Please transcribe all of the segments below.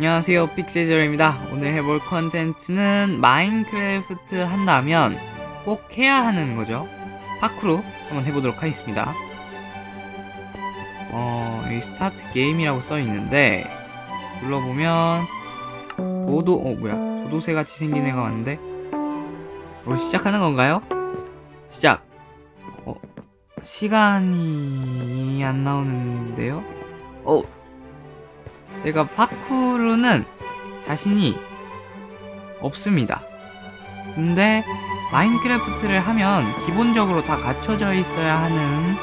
안녕하세요 픽세저입니다. 오늘 해볼 컨텐츠는 마인크래프트 한다면 꼭 해야 하는 거죠? 파쿠르 한번 해보도록 하겠습니다. 어 여기 스타트 게임이라고 써있는데 눌러보면 도도 어 뭐야? 도도새 같이 생긴 애가 왔는데? 어 시작하는 건가요? 시작! 어 시간이 안 나오는데요? 어 제가 파쿠르는 자신이 없습니다. 근데 마인크래프트를 하면 기본적으로 다 갖춰져 있어야 하는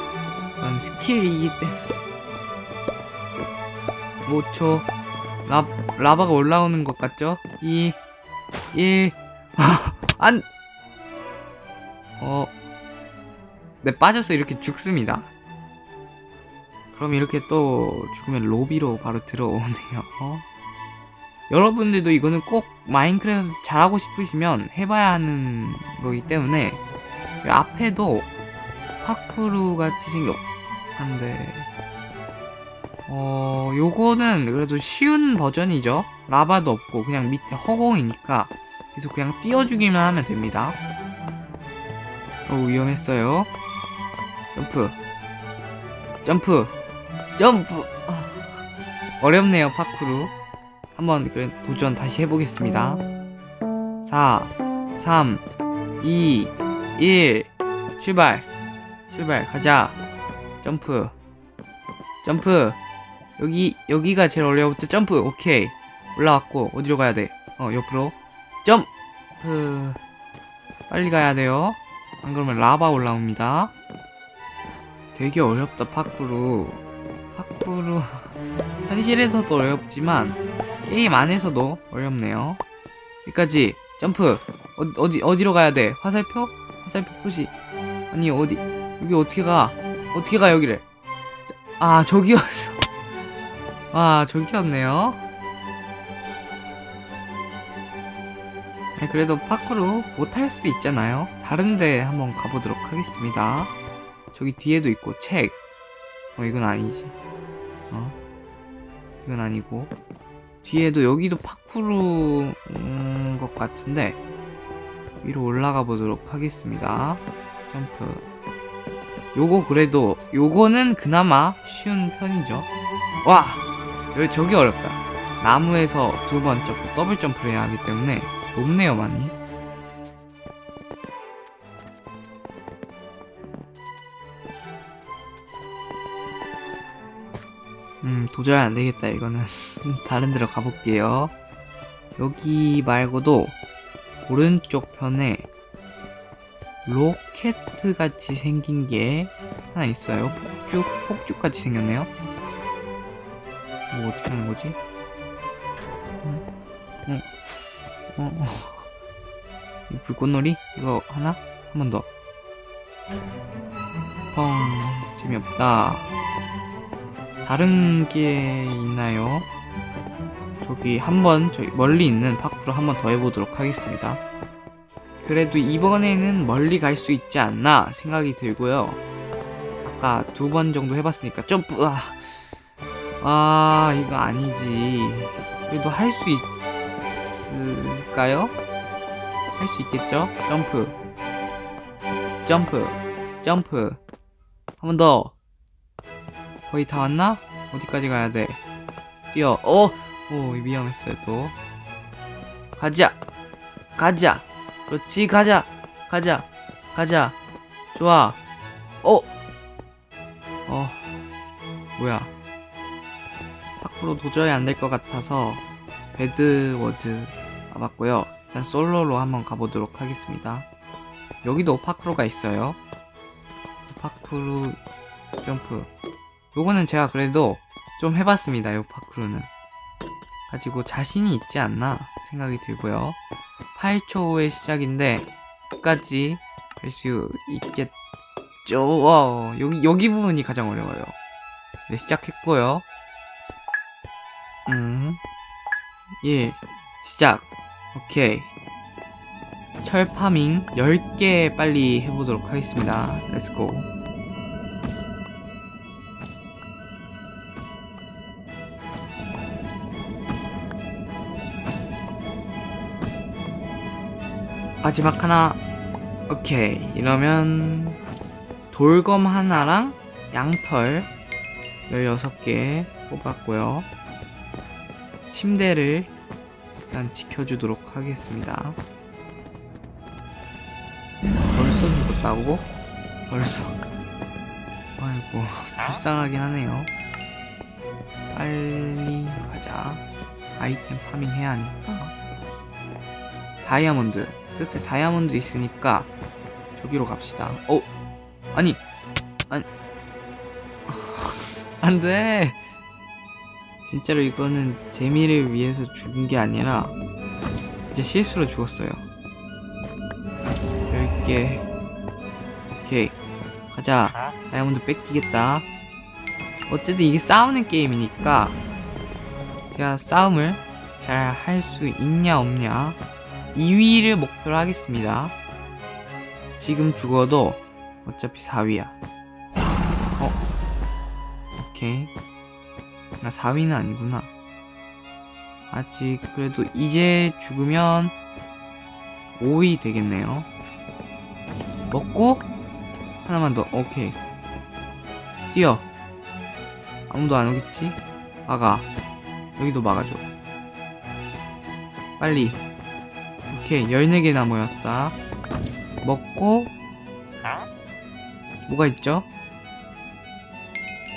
그런 스킬이기 때문에 5초 라, 라바가 올라오는 것 같죠? 2 1 안! 어... 네, 빠져서 이렇게 죽습니다. 그럼 이렇게 또 죽으면 로비로 바로 들어오네요. 어? 여러분들도 이거는 꼭 마인크래프트 잘하고 싶으시면 해봐야 하는 거기 때문에 이 앞에도 파쿠르 같이 생겨 한데 어 요거는 그래도 쉬운 버전이죠. 라바도 없고 그냥 밑에 허공이니까 계속 그냥 띄워주기만 하면 됩니다. 어 위험했어요. 점프 점프 점프. 아, 어렵네요 파쿠르. 한번 도전 다시 해보겠습니다. 4 3 2 1 출발. 출발. 가자. 점프. 점프. 여기 여기가 제일 어려웠죠? 점프. 오케이. 올라왔고 어디로 가야 돼 어 옆으로. 점프. 빨리 가야 돼요. 안 그러면 라바 올라옵니다. 되게 어렵다 파쿠르 현실에서도 어렵지만 게임 안에서도 어렵네요. 여기까지 점프 어, 어디 어디로 가야 돼? 화살표? 화살표 표시 아니 어디 여기 어떻게 가? 어떻게 가 여기를? 아 저기였어. 아 저기였네요. 네, 그래도 파쿠르 못할 수도 있잖아요. 다른데 한번 가보도록 하겠습니다. 저기 뒤에도 있고 책. 어 이건 아니지. 어? 이건 아니고 뒤에도 여기도 파쿠르 음, 것 같은데 위로 올라가 보도록 하겠습니다. 점프. 요거 그래도 요거는 그나마 쉬운 편이죠. 와 여기 저기 어렵다. 나무에서 두 번 점프 더블 점프를 해야 하기 때문에 높네요 많이. 음, 도저히 안 되겠다, 이거는. 다른 데로 가볼게요. 여기 말고도, 오른쪽 편에, 로켓 같이 생긴 게 하나 있어요. 폭죽, 폭죽 같이 생겼네요. 뭐 어떻게 하는 거지? 어, 어, 어, 어. 이 불꽃놀이? 이거 하나? 한 번 더. 뻥. 재미없다. 다른 게 있나요? 저기 한번 저기 멀리 있는 파쿠르 한번 더 해보도록 하겠습니다. 그래도 이번에는 멀리 갈 수 있지 않나 생각이 들고요. 아까 두 번 정도 해봤으니까 점프 아, 아 이거 아니지. 그래도 할 수 있을까요? 할 수 있겠죠? 점프 점프 점프 한 번 더. 거의 다 왔나? 어디까지 가야 돼? 뛰어. 어! 오, 위험했어요, 또. 가자! 가자! 그렇지, 가자! 가자! 가자! 좋아! 어! 어. 뭐야. 밖으로 도저히 안 될 것 같아서, 배드워즈 와봤고요. 일단 솔로로 한번 가보도록 하겠습니다. 여기도 파크로가 있어요. 파크루 점프. 요거는 제가 그래도 좀 해봤습니다. 요 파크루는. 가지고 자신이 있지 않나 생각이 들고요. 8초 후의 시작인데 끝까지 갈 수 있겠죠. 와, 여기 여기 부분이 가장 어려워요. 네, 시작했고요. 음, 1 시작. 오케이. 철 파밍 10개 빨리 해보도록 하겠습니다. 렛츠고. 마지막 하나. 오케이. 이러면 돌검 하나랑 양털 16개 뽑았고요. 침대를 일단 지켜주도록 하겠습니다. 벌써 죽었다고? 벌써. 아이고, 불쌍하긴 하네요. 빨리 가자. 아이템 파밍 해야 하니까. 다이아몬드. 끝에 다이아몬드 있으니까 저기로 갑시다. 어, 아니, 아니, 안 돼. 진짜로 이거는 재미를 위해서 죽은 게 아니라 진짜 실수로 죽었어요. 10개. 오케이. 가자. 다이아몬드 뺏기겠다. 어쨌든 이게 싸우는 게임이니까 제가 싸움을 잘 할 수 있냐 없냐 2위를 목표로 하겠습니다. 지금 죽어도 어차피 4위야. 어? 오케이. 나 4위는 아니구나. 아직 그래도 이제 죽으면 5위 되겠네요. 먹고 하나만 더. 오케이. 뛰어. 아무도 안 오겠지? 막아. 여기도 막아줘. 빨리. 오케이. 14개나 모였다. 먹고 뭐가 있죠?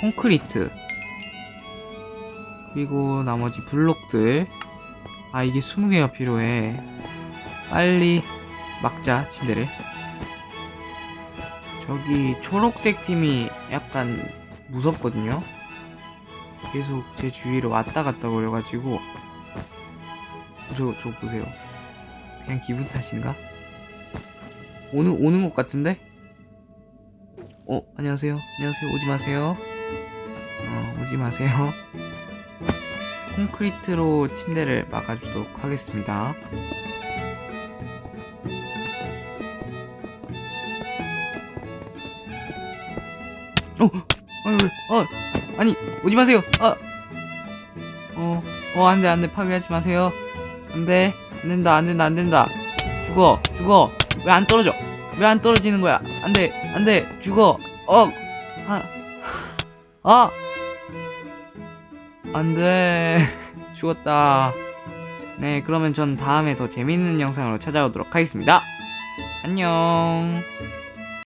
콘크리트. 그리고 나머지 블록들. 아, 이게 20개가 필요해. 빨리 막자, 침대를. 저기 초록색 팀이 약간 무섭거든요. 계속 제 주위로 왔다 갔다 거려가지고 저, 저 보세요. 그냥 기분 탓인가? 오는, 오는 것 같은데? 어, 안녕하세요. 안녕하세요. 오지 마세요. 어, 오지 마세요. 콘크리트로 침대를 막아주도록 하겠습니다. 어, 아유, 어, 아니, 오지 마세요. 아, 어, 어, 안 돼, 안 돼, 파괴하지 마세요. 안 돼, 안 된다, 안 된다, 안 된다. 죽어, 죽어. 왜 안 떨어져? 왜 안 떨어지는 거야? 안 돼, 안 돼, 죽어. 어, 아, 아, 안 돼. 죽었다. 네, 그러면 전 다음에 더 재밌는 영상으로 찾아오도록 하겠습니다. 안녕.